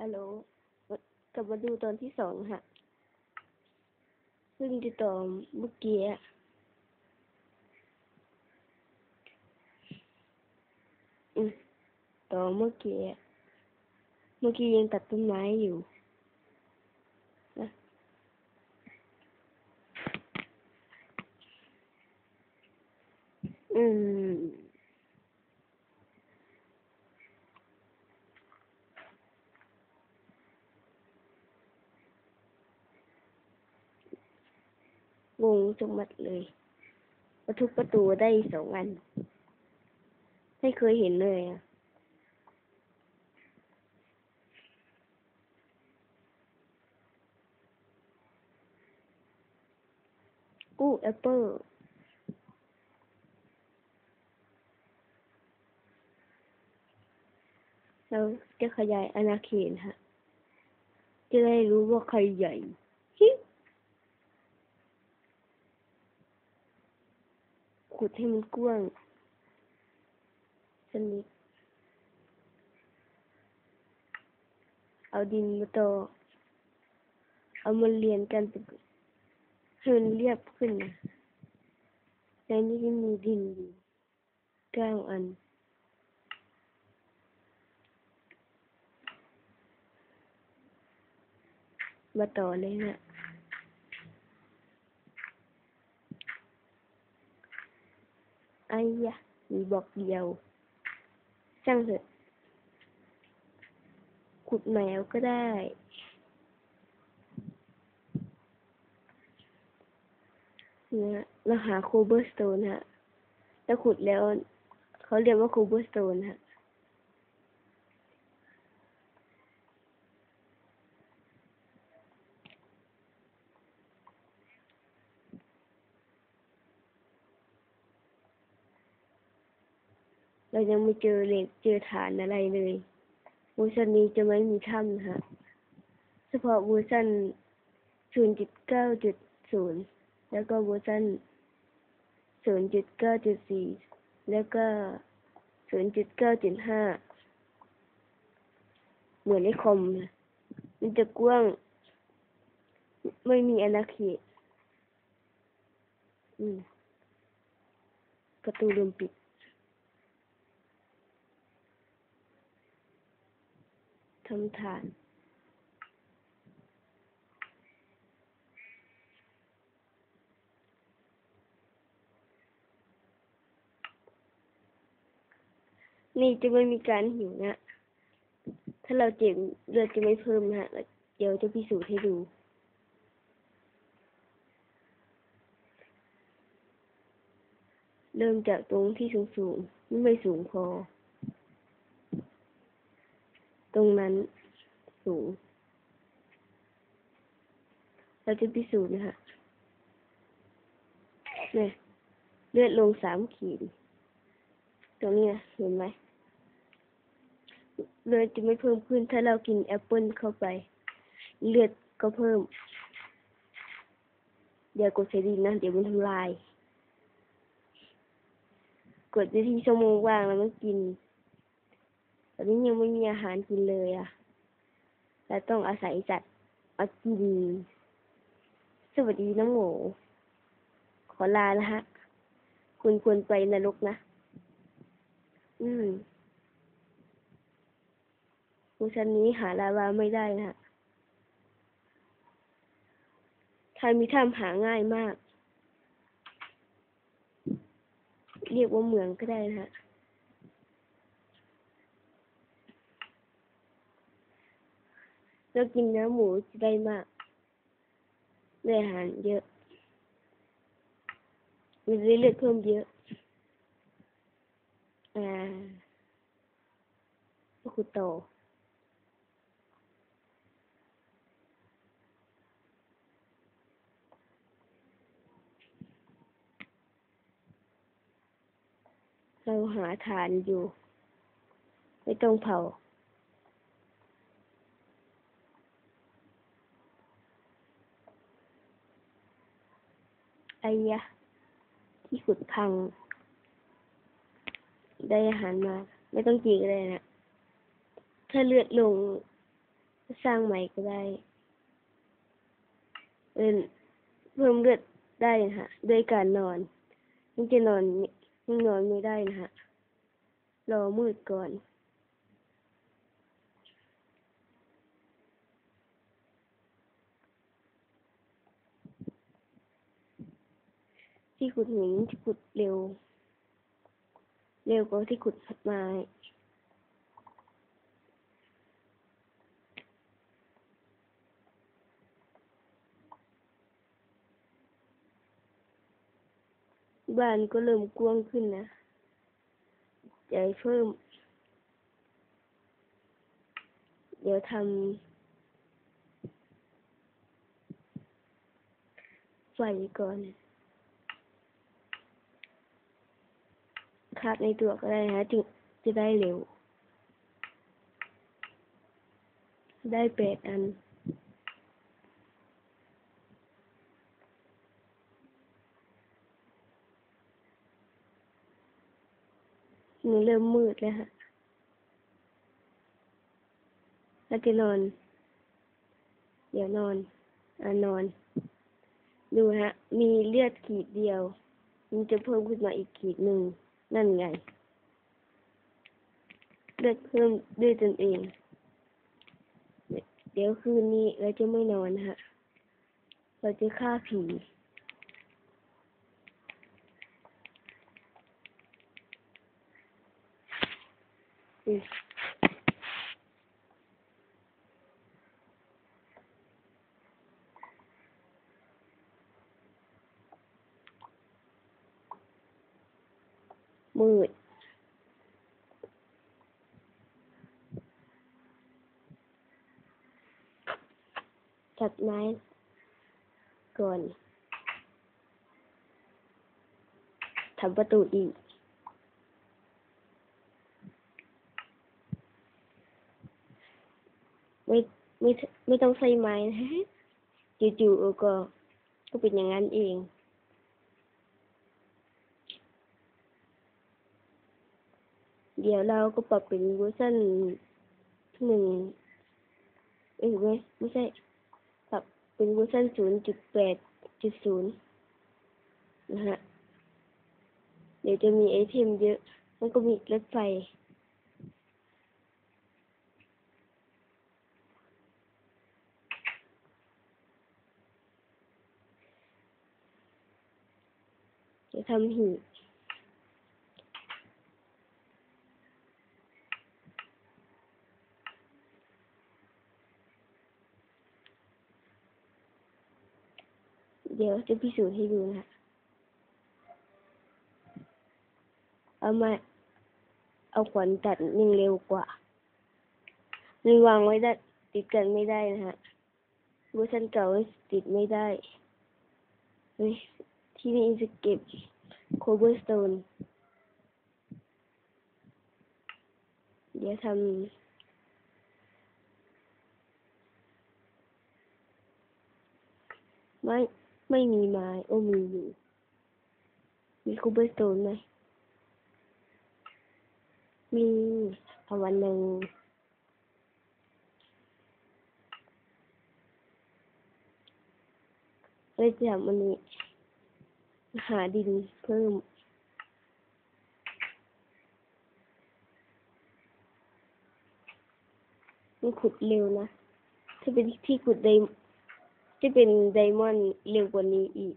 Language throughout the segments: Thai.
ฮัลโหลกลับมาดูตอนที่สองฮะซึ่งจะต่อเมื่อกี้อะอืมต่อเมื่อกี้เมื่อกี้ยังตัดต้นไม้อยู่นะอืม งงจังหมัดเลยประทุบประตูได้สองอัน ไม่เคยเห็นเลยอะกู้แอปเปิลเราจะขยายอาณาเขตฮะ จะได้รู้ว่าใครใหญ่ฮิ ขุดให้มันกว้างสนิทเอาดินมาต่อ เอามาเรียนกันเป็นให้มันเรียบขึ้นนะในนี้ก็มีดินอยู่เก้าอันมาต่อเลยนะไอ้ยะมีบอกเดียว ช่างเถอะ ขุดแมวก็ได้ เนี่ยเราหาคูเบอร์สโตนฮะ แล้วขุดแล้ว เขาเรียกว่าคูเบอร์สโตนฮะ เรายังไม่เจอเหล็กเจอฐานอะไรเลยเวอร์ชันนี้จะไม่มีถ้ำนะฮะเฉพาะเวอร์ชัน0.9.0 แล้วก็เวอร์ชัน0.9.4 แล้วก็ 0.9.5 เหมือนในคอมมันจะกว้าง ไม่มีอาณาเขตอืมประตูลืมปิดำฐานนี่จะไม่มีการหิวนะ ถ้าเราเจ็บเลือดจะไม่เพิ่มนะฮะ เดี๋ยวจะพิสูจน์ให้ดู เริ่มจากตรงที่สูงๆ ไม่สูงพอ ตรงนั้นสูง เราจะพิสูจน์นะฮะเนี่ยเลือดลงสามขีด ตรงนี้นะเห็นไหมเลือดจะไม่เพิ่มขึ้น ถ้าเรากินแอปเปิลเข้าไป เลือดก็เพิ่มเดี๋ยวกดเสดีนะ เดี๋ยวมันทำลาย กดไปที่ชั่วโมงว่างแล้วมันกิน ตอนนี้ยังไม่มีอาหารกินเลยอะเราต้องอาศัยจัดมากิน สวัสดีน้องหมูขอลานะฮะ คุณควรไปนรกนะ อืมเวอร์ชันนี้หาลาวาไม่ได้นะฮะถ้ามีถ้ำหาง่ายมาก เรียกว่าเมืองก็ได้นะฮะ แล้วกินเนื้อหมูจะได้มากได้อาหารเยอะมีเลือดเพิ่มเยอะอ่าก็คือโตเราหาฐานอยู่ ไม่ต้องเผา ไอ้ยะ ที่ขุดพัง ได้อาหารมา ไม่ต้องจีก็ได้นะ ถ้าเลือดลง สร้างใหม่ก็ได้เอินเพิ่มเลือดได้นะฮะด้วยการนอนยังจะนอนยังนอนไม่ได้นะฮะรอมืดก่อน ที่ขุดหินที่ขุดเร็ว เร็วกว่าที่ขุดไม้บ้านก็เริ่มกว้างขึ้นนะให้เพิ่ม เดี๋ยวทำไฟก่อน คาดในตัวก็ได้นะจึงจะได้เร็ว ได้แปดอันมันเริ่มมืดแล้วฮะแล้วจะนอน เดี๋ยวนอนอ่านอน ดูฮะ มีเลือดขีดเดียว มันจะเพิ่มขึ้นมาอีกขีดหนึ่ง นั่นไง เลือกเพิ่มด้วยตนเอง เดี๋ยวคืนนี้เราจะไม่นอนฮะ เราจะฆ่าผีอืมด ตัดไม้ก่อนทำประตูอีกไม่ไม่ไม่ต้องใส่ไม้นะฮะจู่ๆก็ก็เป็นอย่างนั้นเองเดี๋ยวเราก็ปรับเป็นเวอร์ชันหนึ่งเอ้ยไม่ไม่ใช่ เป็นเวอร์ชันศูนย์จุดแปดจุดศูนย์นะฮะ เดี๋ยวจะมีไอเทมเยอะ มันก็มีรถไฟ จะทำหีบ เดี๋ยวจะพิสูจน์ให้ดูนะเอามา เอาขวัญตัดหนึ่งเร็วกว่าหนึ่วางไว้ได้ติดกันไม่ได้นะฮะเวอร์ชันเก่าติดไม่ได้ที่นี่จะเก็บโคเบอร์สโตนเดี๋ยวทำไม่ ไม่มีไม้โอ้มีอยู่ มีโคเบอร์สโตนไหม มีเอาวันหนึ่งเลยจะทำมันนี้ หาดินเพิ่มมันขุดเร็วนะ ถ้าเป็นที่ขุดได ที่เป็นไดมอนด์เร็วกว่านี้อีก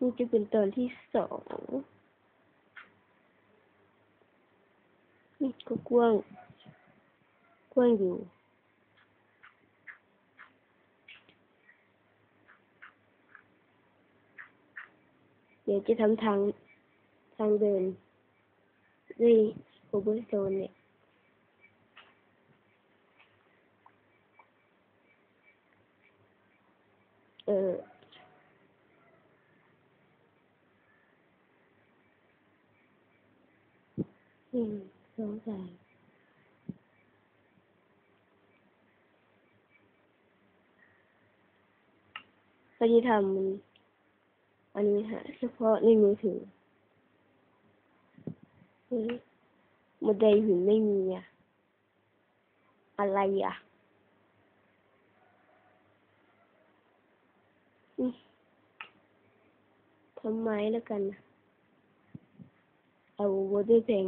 นี่จะเป็นตอนที่สองนี่ก็กว้าง กว้างอยู่เดี๋ยวจะทำทางทางเดินด้วยโอเบอร์โซนเนี่ยเออ หนึ่งสงสามเราจะทำมันอันนี้ฮะเฉพาะในมือถือเฮ้ยโมเดหินไม่มีอะอะไรอะทำไมแล้วกัน เอาวอเตอร์เพลง